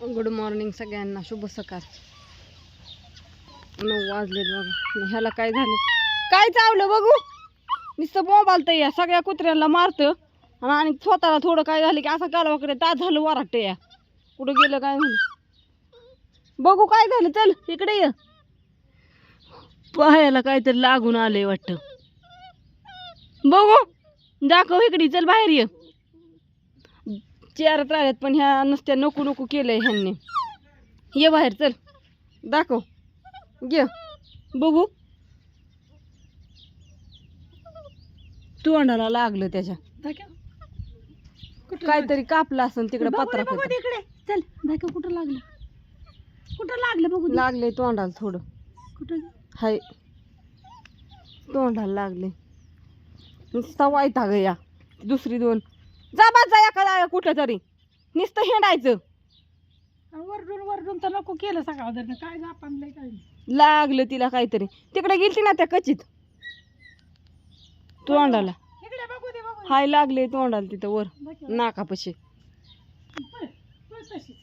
Good morning सगळ्यांना शुभ सकाळ. नऊ वाजले बघा. ह्याला काय झालं? काय चावलं बघू? नुसतं मोबाईल तर या सगळ्या कुत्र्यांना मारतं. आणि आणि स्वतःला थोडं काय झालं की असं कालवाकडे तास झालं वराट या. कुठं गेलं काय म्हणलं बघू काय झालं चल इकडे ये. पाहायला काहीतरी लागून आलंय वाटतं. बघू दाखव इकडे चल बाहेर ये. चेअरात राहिल्यात पण ह्या नुसत्या नको नको केलंय ह्यांनी. ये बाहेर चल. दाखव. घे. बघू. तोंडाला लागलं त्याच्या. काहीतरी कापलं असन तिकडे पत्रा चल दाखव कुठं लागलं. कुठं लागलं बघू. लागले तोंडाला थोडं. कुठं? हाय. तोंडाला लागले नुसता वायता ग या. दुसरी दोन. जा बा जा एखादा कुठं तरी. नुसतं हिंडायचं. वरडून वरडून तर नको केलं सकाळ काय जापानलंय काय लागलं तिला काहीतरी. तिकडे गेलती ना त्या कचित. तोंडाला. इकडे बघू दे बघू हाय लागले तोंडाला तिथं वर. दे नाकापाशी. पळ, पळ तशीच.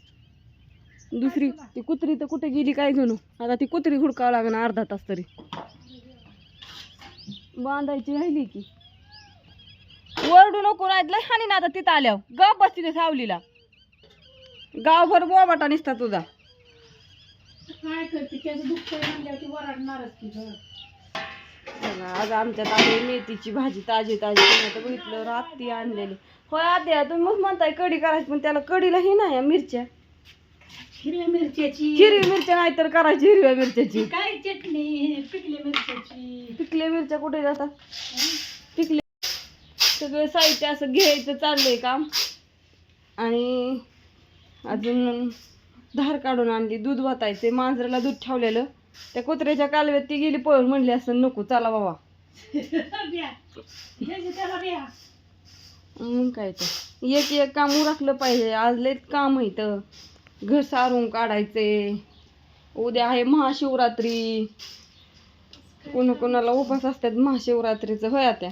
दुसरी ती कुत्री तर कुठे गेली काय जणू आता ती कुत्री हुडकावं लागणार अर्धा तास तरी. बांधायची राहिली की. वरडू नको लय हानी ना आता तिथं आल्यावर. गप बस तिथे सावलीला. गावभर बोबाटा निसता तुझा. काय करते? त्याचं दुःख म्हणल्यावर ती वरडणारच की गं. बघा, आज आमच्यात आहे मेथीची भाजी ताजी ताजी. तुम्ही आता बघितलं रात्री आणलेली. होय आद्या तुम्ही मग म्हणताय कढी करायची पण त्याला कढीला ही नाही मिरच्या. हिरव्या मिरच्याची. हिरवी मिरच्या नाही तर करायची हिरव्या मिरच्याची. काय चटणी? पिकल्या मिरच्याची. पिकल्या मिरच्या कुठे जातात? पिकले सगळं साहित्य असं घ्यायचं चाललंय काम. आणि अजून धार काढून आणली दूध वाटायचे मांजराला दूध ठेवलेलं. त्या कुत्र्याच्या कालव्यात ती गेली पळून म्हणली असं नको चला बाबा. मग काय तर. एक एक काम उरकलं पाहिजे आज लयच काम आहे तर घर सारून काढायचे उद्या आहे महाशिवरात्री. कोणा कोणाला उपास असतात महाशिवरात्रीचं होया त्या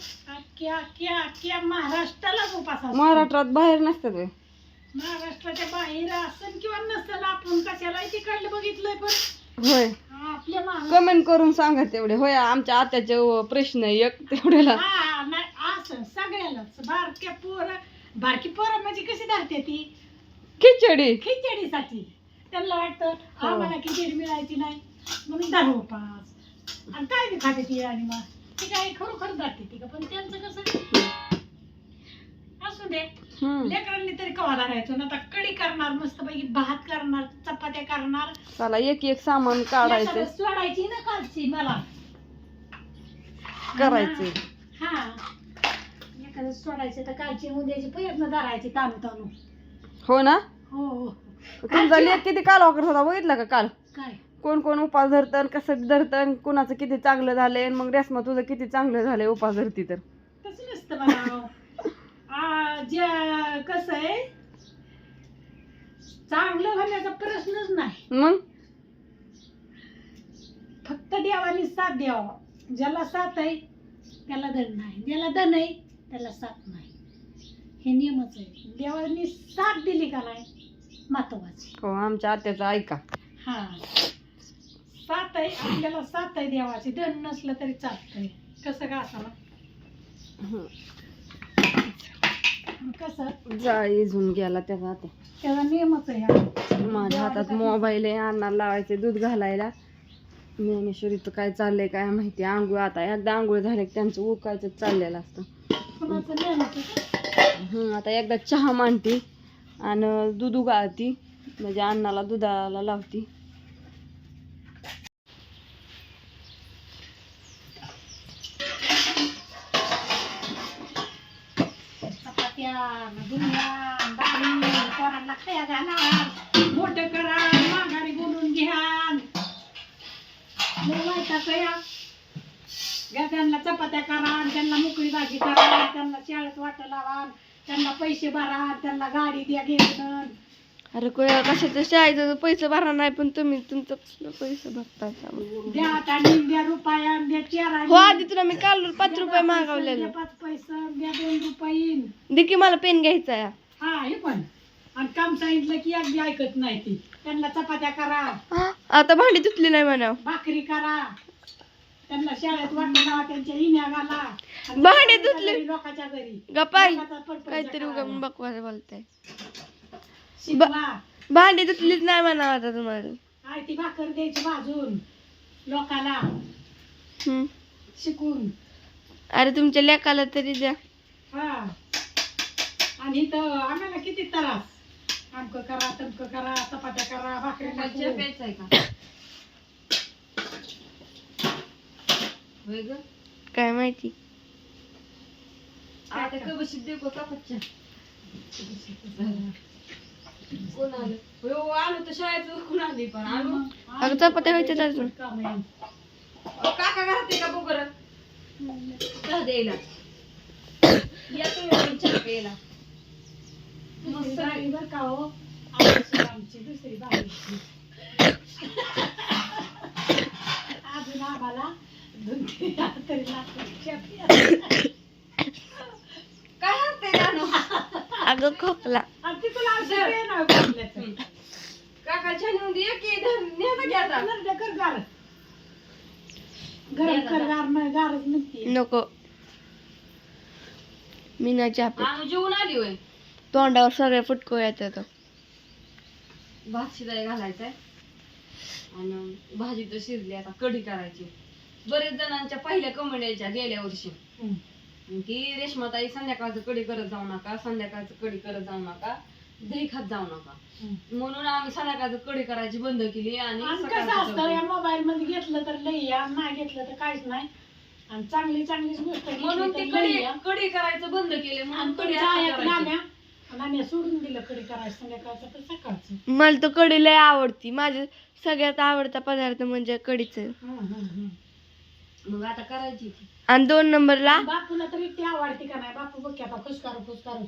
अख्ख्या अख्ख्या अख्ख्या महाराष्ट्रालाच उपास असतो. महाराष्ट्रात बाहेर नसतात व्हय. महाराष्ट्राच्या बाहेर असेल किंवा नसेल आपण कशाला तिकडलं बघितलंय पण? होय. आपल्या महाराष्ट्र कमेंट करून सांगा तेवढे. होय आमच्या आत्याचे प्रश्न आहे एक तेवढ्याला. हा नाही असं सगळ्यालाच. बारक्या पोर बारकी पोरं म्हणजे कशी धरते ती? खिचडी. खिचडीसाठी. त्यांना वाटतं हो. आम्हाला खिचडी मिळायची नाही. म्हणून धरू उपास. आणि काय बी खाते ती आणि मग ती काय खरोखर धरते ती का? पण त्यांचं कसं? असू दे. हम्म. लेकरांनी तरी कवा धरायचं? ना आता कढी करणार मस्त पैकी भात करणार चपात्या करणार. चला एक एक सामान काढायचं. एखादं सोडायची ना कालची मला. करायचे हा. एखादं सोडायचं तर कालची उद्याची प्रयत्न धरायची ताणू ताणू हो ना? हो हो. तुमचा लेख किती काल करत होता? बघितलं का काल? काय? कोण कोण उपास धरतं कसं धरतं कुणाचं किती चांगलं झालंय मग रेसमा तुझं किती चांगलं झालंय उपास धरती तर. तसं नसतं जे कसं आहे चांगलं होण्याचा प्रश्नच नाही. मग? फक्त देवाने साथ द्यावा. ज्याला साथ आहे त्याला धन नाही. ज्याला धन आहे त्याला साथ नाही. हे नियमच आहे. देवाने साथ दिली का नाही महत्वाची हो आमच्या आत्याचं ऐका. हा. साथ आहे आपल्याला साथ आहे देवाची धन नसलं तरी चालतंय. कसं का असावं. कसं? जा इजून गेला त्याचा आता त्याचा नियमच आहे. माझ्या हातात मोबाईल आहे अन्नाला लावायचे दूध घालायला. ज्ञानेश्वरीचं काय चाललंय काय माहिती? आंघोळ आता एकदा आंघोळ झाले त्यांचं उकायचं चाललेलं असतं. हं, आता एकदा चहा मांडती आणि दूध उगाळती. म्हणजे अन्नाला दुधाला लावती. चपात्या दुनिया डाळी पोरांना खाया घालणार मोठं करा माघारी बोलून घ्या. लय वैताग घ्या त्यांना चपात्या करा त्यांना मोकळी भाजी करा त्यांना शाळेत वाट लावा त्यांना पैसे भरा त्यांना गाडी द्या घेऊन. अरे कोया कशाचं शाळेचं पैसे भरणार नाही पण तुम्ही तुमचं पैसे भरता द्या आता रुपया चार हो आधी तुला मी काल पाच रुपये मागवलेले. पाच पैसे द्या दोन रुपये दे की मला पेन घ्यायचा आहे. हा हे पण. आणि काम सांगितलं की अगदी ऐकत नाही ती. त्यांना चपात्या करा. आता भांडी तुटली नाही म्हणा भाकरी करा. त्यांना शाळेत वाटणं लावा त्यांच्या घाला. भांडे धुतले. लोकांच्या घरी. पटपट काहीतरी. उगा बकवास बोलताय. शिकवा. भांडी तुटलीच नाही म्हणा आता तुम्हाला. काय ती भाकर द्यायची भाजून लोकाला. हम्म. शिकून. अरे तुमच्या लेकाला तरी द्या. हा. आणि इथं आम्हाला किती त्रास. आमक करा तमक करा चपात्या करा भाकरी नको. काय माहिती? आता कबशीत देऊ का कापच्या कोण आलं? हो आलो तर शाळेत कोण आली पण? आलो? अगं चपात्या व्हायच्यात अजून. काम आहे. काका घरात का बघ बरं? चहा द्यायला. या तुम्ही पण चहा प्यायला. दुसरी बाई बरं का हो? आमची दुसरी अजून आम्हाला दोन तीन हजार तरी लागतात. अगं खोकला. आणि ती तुला औषध आहे ना खोकल्याचं. काका छान होऊन दे की धर नेता की आता. नरड्या कर गार. गरम कर गार नाही गारच म्हणते. नको. मी ना चहा पित. आणू जेवून आली होय. तोंडावर सगळे फुटको येतात भात शिजाय घालायचाय. आणि भाजी तर शिजली आता कढी करायची. बरेच जणांच्या पहिल्या कमेंट यायच्या गेल्या वर्षी. की रेशमाताई संध्याकाळचं कढी करत जाऊ नका संध्याकाळचं कढी करत जाऊ नका दही खात जाऊ नका म्हणून आम्ही संध्याकाळचं कढी करायची बंद केली आणि आणि कसं सकाळचं असतं या. मोबाईल मध्ये घेतलं तर लई आणि नाही घेतलं तर काहीच नाही आणि चांगली चांगलीच गोष्ट घेतली म्हणून तर ती लई आहे. कढी करायचं बंद केले आणि म्हणून कढी तुमच्या आता आयात करायची. नाम्या आणि आम्ही सोडून दिलं कढी करायचं संध्याकाळचं तर सकाळचं मला तर कढी लय आवडती माझा सगळ्यात आवडता पदार्थ म्हणजे कढीच. मग आता करायची ती. आणि दोन नंबरला? बापूला तरी ती आवडते का नाही? बापू बघ की आता फुसकारू फुसकारू.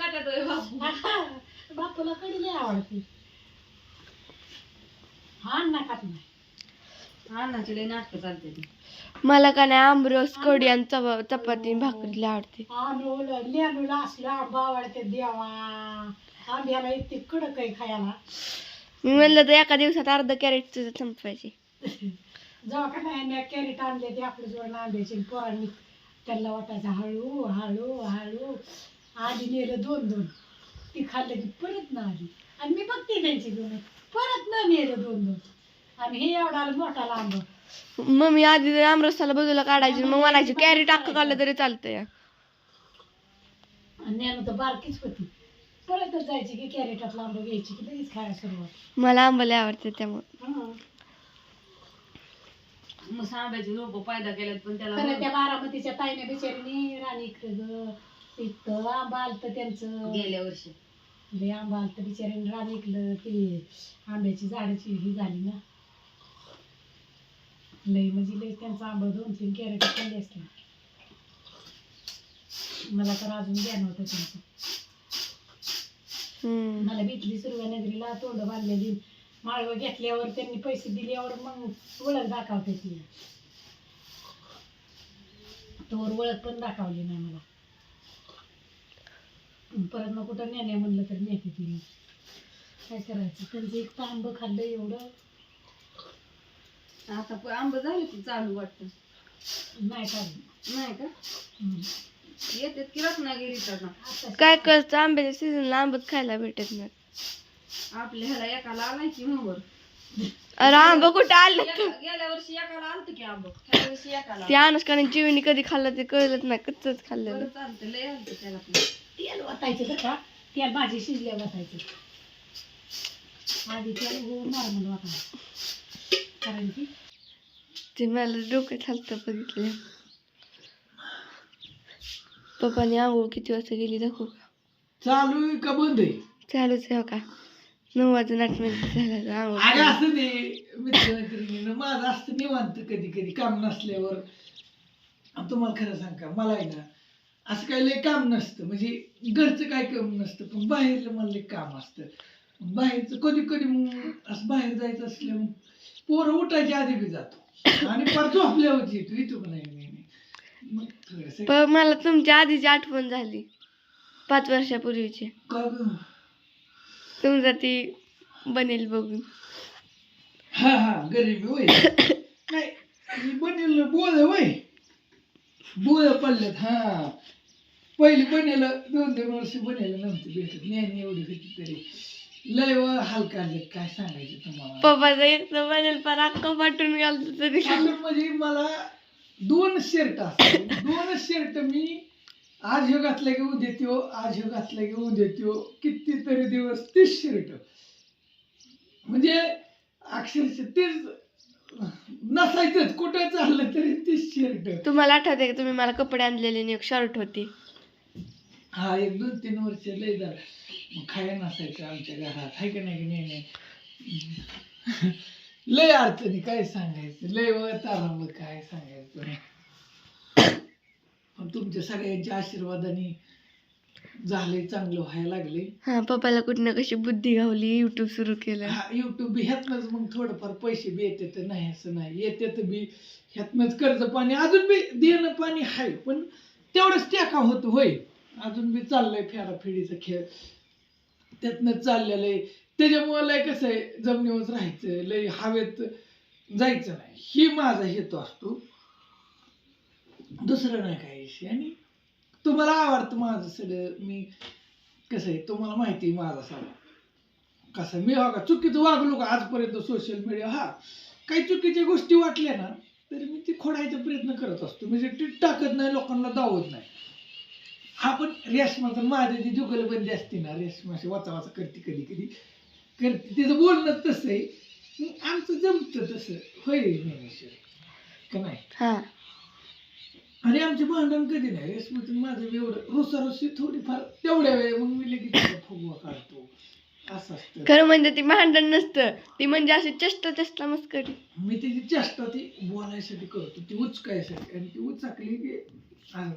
खात्यात बापू? बापूला कढी लई आवडते. हा ना खात नाही. अन्नाची लई नाटकं चालते ती. मला का नाही आंबरस कढी आणि चपा चपाती भाकरी लय आवडते. आणूला लेणूला असलं आंबा आवडते देवा. आंब्याला इतकी कडक आहे खायला. मी म्हणलं तर एका दिवसात अर्धा कॅरेट संपवायची जेव्हा का नाही मी कॅरेट आणले ते आपल्या जोड आंब्याची पोरांनी त्यांना वाटायचं हळू हळू हळू. आधी नेलं दोन दोन. ती खाल्लं की परत ना आली आणि मी बघते त्यांची दोन परत न नेलं दोन दोन. आणि हे एवढा मोठाला आंबा मम्मी आधी आमरसाला बाजूला काढायची मग म्हणायची कॅरेट अख्खं काढलं तरी चालतंय. आणि तर बारकीच होती. परतच जायची की कॅरेटातला आंबा घ्यायची की लगेच खायला सुरुवात. मला आंबा लय आवडते त्यामुळे. मग सांबायची लोक फायदा केल्यात पण खरं त्याला त्या बारामतीच्या ताईने बिचारीने राणी इकडं ग इथं आंबा आलतं त्यांचं. गेल्या वर्षी. लय आंबा आलतं बिचारीने राणी इकडं ते आंब्याची झाडाची ही झाली ना. लय म्हणजे लय त्यांचा आंबा दोन तीन कॅरेट खाल्ले असते मला तर अजून ज्ञान होतं त्यांचं. हम्म. मला भेटली सुरुवात नगरीला तोंड बांधलेली माळवं घेतल्यावर त्यांनी पैसे दिल्यावर मग ओळख दाखवते ती. तोवर ओळख पण दाखवली नाही मला. परत मग कुठं नेण्या म्हणलं तर नेते तिने काय करायचं? त्यांचं एक तांब खाल्लं एवढं. आता आंबा झाले की चालू वाटतं. नाही खाल्लं नाही का. येतात की रत्नागिरी तर आता? काय करतं? आंब्याच्या सीझनला आंबट खायला भेटत नाही. आपल्या ह्याला एकाला आलाय की मोहर अरे आंबा कुठं आलं गेल्या वर्षी एकाला आलत की आंब. ह्या वर्षी एकाला ते अनुष्काने कधी खाल्लं ते कळलंच नाही कच्चच खाल्लेलं बरं चालतं लय आलत त्याला पण. तेल वाटायचं बरं का? तेल भाजी शिजल्या वाटायचं आधी तेल गो नॉर्मल वाटायचं कारण की ते मला डोक्यात हलतं बघितलं. पप्पाने आंघोळ किती वाजता गेली दाखवू. का चालू आहे का बंद आहे? चालूच आहे हो का? नऊ वाजून आठ मिनिट झालं करून. असं ते मित्रमैत्रिणीनं माझं असतं निवांत कधी कधी काम नसल्यावर. आणि तुम्हाला खरं सांग का मला आहे ना असं काही लय काम नसतं. म्हणजे घरचं काय काम नसतं पण बाहेरलं मला लय काम असतं. बाहेरचं कधी कधी मग असं बाहेर जायचं असलं मग पोरं उठायच्या आधी बी जातो. आणि परत झोपल्यावरच येतो येतो का नाही नाही नाही. मग थोडंसं पण मला तुमच्या आधीची आठवण झाली पाच वर्षापूर्वीचे. का ग? तुमचा ती बनेल बघून. हा हा गरीबी होय. नाही मी बनेल बोळ होय. बोळ पडल्यात हा. पहिली बनेल दोन दोन वर्ष बनेल नव्हती भेटत. ज्ञानी एवढी होती तरी. लय व हाल काय सांगायचं तुम्हाला? पप्पाचा एक तर बनेल पण अक्का पाठवून घालतो तरी. अजून म्हणजे मला दोन शर्ट असतात. दोन शर्ट मी आज ह्यो घातला की उद्या त्यो आज ह्यो घातला की उद्या त्यो कितीतरी दिवस तीस शर्ट. म्हणजे अक्षरशः तेच नसायचंच कुठं चाललं तरी तीस शर्ट. तुम्हाला आठवते का तुम्ही मला कपडे आणलेले आणि एक शर्ट होती. हा एक दोन तीन वर्ष लय झालं. मग खाया नसायचं आमच्या घरात हाय का नाही की नाही नाही. लय अडचणी काय सांगायचं? लय व तारांब काय सांगायचं? तुमच्या सगळ्यांच्या आशीर्वादाने झाले चांगलं व्हायला लागले. हा पप्पाला कुठनं कशी बुद्धी गावली युट्यूब सुरू केलं? हा युट्यूब बी ह्यातनंच मग थोडंफार पैसे बी येते तर नाही असं नाही. येते तर बी ह्यातनंच कर्ज पाणी अजून बी देणं पाणी आहे पण तेवढंच टेका होत होय. अजून बी चाललंय फेडाफेडीचा खेळ. त्यातनं चाललेलं आहे. त्याच्यामुळं लय कसं आहे जमिनीवर राहायचं लय हवेत जायचं नाही. ही माझा हेतू असतो. दुसरं नाही काही आणि तुम्हाला आवडतं माझं सगळं. मी कसं आहे तुम्हाला माहिती आहे माझा सगळं. कसं मी हो बघा चुकीचं वागलो का आजपर्यंत सोशल मीडिया हा काही चुकीच्या गोष्टी वाटल्या ना तरी मी ती खोडायचा प्रयत्न करत असतो. म्हणजे ती टाकत नाही लोकांना दावत नाही. हा पण रेशमाचं माझी जी जुगलबंदी असते ना रेशमाशी वाचा वाचा करते कधी कधी. करते. तिचं बोलणं तसं आहे. आमचं जमतं तसं. होय ज्ञानेश्वर? का नाही? आणि आमचे भांडण कधी नाही. रेशमाचं माझं बी एवढं रुसारुसी थोडीफार तेवढ्या वेळ मग मी लगेच फुगवा काढतो. असं असतं. खरं म्हणजे ती भांडण नसतं. ती म्हणजे अशी चेष्टा चेष्टा मस्करी. मी त्याची चेष्टा ती बोलायसाठी करतो. ती उचकायसाठी आणि ती उचकली की आहे.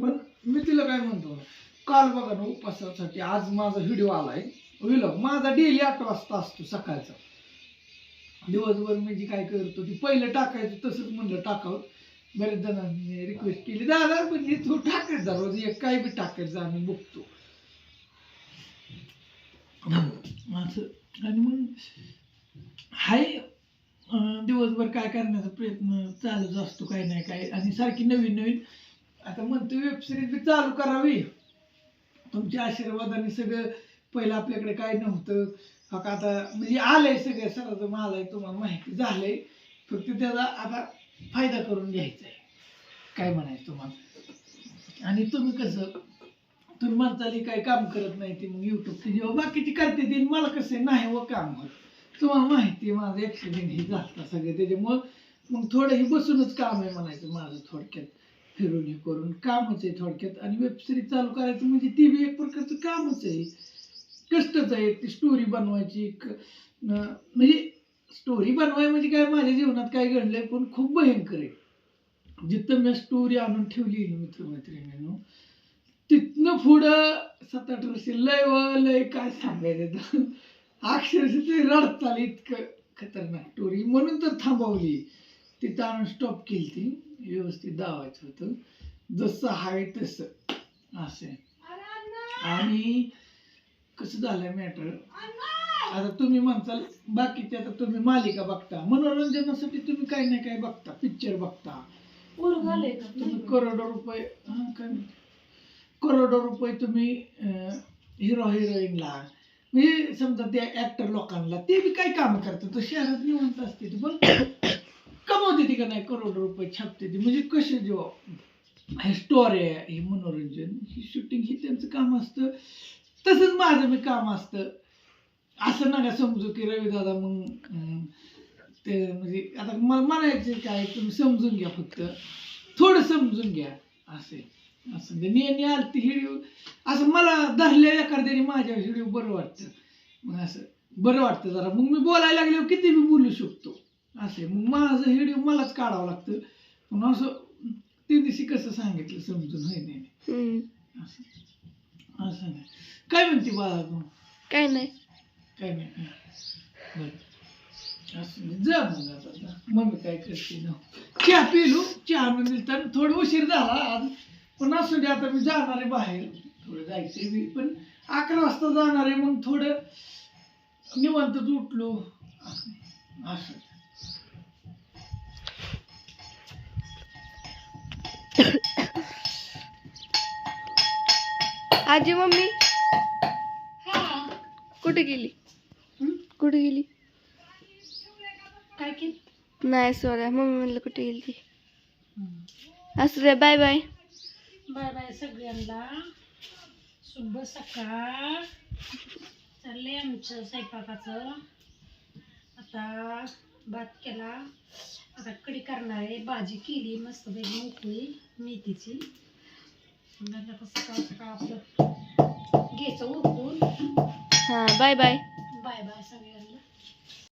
पण मी तिला काय म्हणतो? काल बघा ना उपासासाठी आज माझा व्हिडिओ आलाय. व्हिलॉग माझा डेली आठ वाजता असतो सकाळचा. दिवसभर मी जी काय करतो ती पहिलं टाकायचं तसंच म्हणलं टाकावं. बरेच जणांनी रिक्वेस्ट केली दादा पण तू टाकायचं जा रोज एक काय बी टाकायचं जा, आम्ही बघतो. असं आणि मग हाय दिवसभर काय करण्याचा प्रयत्न चालूच असतो काय नाही काय. आणि सारखी नवीन नवीन आता म्हणतो वेब सिरीज बी चालू करावी. तुमच्या आशीर्वादाने सगळं पहिलं आपल्याकडे काय नव्हतं. फक्त आता म्हणजे आलंय सगळं सराचं माल तुम्हाला माहिती झालंय. फक्त त्याचा आता फायदा करून घ्यायचा आहे काय म्हणायचं तुम्हाला? आणि तुम्ही कसं तुम्ही म्हणताली काय काम करत नाही ते मग युट्यूब जेव्हा बाकीची करते ती मला कसं नाही व काम होत. तुम्हाला माहिती आहे माझं ॲक्सिडेंट हे झालं सगळं त्याच्यामुळं मग थोडं हे बसूनच काम आहे म्हणायचं माझं थोडक्यात. फिरून हे करून कामच आहे थोडक्यात. आणि वेबसिरीज चालू करायचं म्हणजे ती बी एक प्रकारचं कामच आहे. कष्टच आहे ती स्टोरी बनवायची म्हणजे स्टोरी बनवाय म्हणजे काय? माझ्या जीवनात काय घडलंय? पण खूप भयंकर आहे. जिथं मी स्टोरी आणून ठेवली मित्रमैत्रिणींनो तिथनं पुढं सात आठ वर्ष लय व लय काय सांगायचं. अक्षरशः ते रडत आली इतकं खतरनाक स्टोरी म्हणून तर थांबवली. तिथं आणून स्टॉप केली ती. व्यवस्थित दावायचं होतं. जसं आहे तसं. असं. आणि कसं झालंय मॅटर आता तुम्ही म्हणताल बाकीचे आता तुम्ही मालिका बघता. मनोरंजनासाठी तुम्ही काही ना काही बघता पिक्चर बघता. पूर झाले का? तुम्ही करोडो रुपये हा, काय? म्हणते? करोडो रुपये तुम्ही हिरो हिरोईनला म्हणजे समजा त्या ऍक्टर लोकांना ते बी काय काम करतात? तर शहरात निवंत असते ते पण कमवते ती का नाही? करोडो रुपये छापते ती. म्हणजे कसे जो हे स्टोरी आहे हे मनोरंजन ही शूटिंग ही त्यांचं काम असतं. तसंच माझं बी काम असतं. असं नका समजू की रवी दादा मग ते म्हणजे आता मला म्हणायचं काय तुम्ही समजून घ्या फक्त. थोडं समजून घ्या असे. असं म्हणजे नेहमी आलती हिडिओ असं मला धरल्या एखाद्याने माझ्या हिडिओ बरं वाटतं. मग असं बरं वाटतं जरा. मग मी बोलायला लागल्यावर किती मी बोलू शकतो. असे. मग माझं हिडिओ मलाच काढावं लागतं. पण असं ते दिवशी कसं सांगितलं समजून होय नाही. असं. असं नाही. काय म्हणते बाळा तू काय नाही. काय नाही बरं असं जा मग आता जा. मम्मी काय करते ना चहा पिलो चहा म्हणजे तर थोडं उशीर झाला आज पण असू दे आता मी जाणार आहे बाहेर थोडं जायचंय बी पण अकरा वाजता जाणार आहे मग थोडं निवांतच उठलो असं आजी मम्मी कुठे गेली कुठे गेली? काय की नाही सोऱ्या मम्मी म्हणलं कुठे गेली ती. असू द्या बाय बाय बाय बाय सगळ्यांना. शुभ सकाळ. चाललंय आमचं स्वयंपाकाचं. आता भात केला. आता कढी करणार आहे. भाजी केली मस्त पैकी मोकळी मेथीची. सकाळ सकाळ आपलं घ्यायचं उरकून. हां बाय बाय बाय बाय सगळ्यांना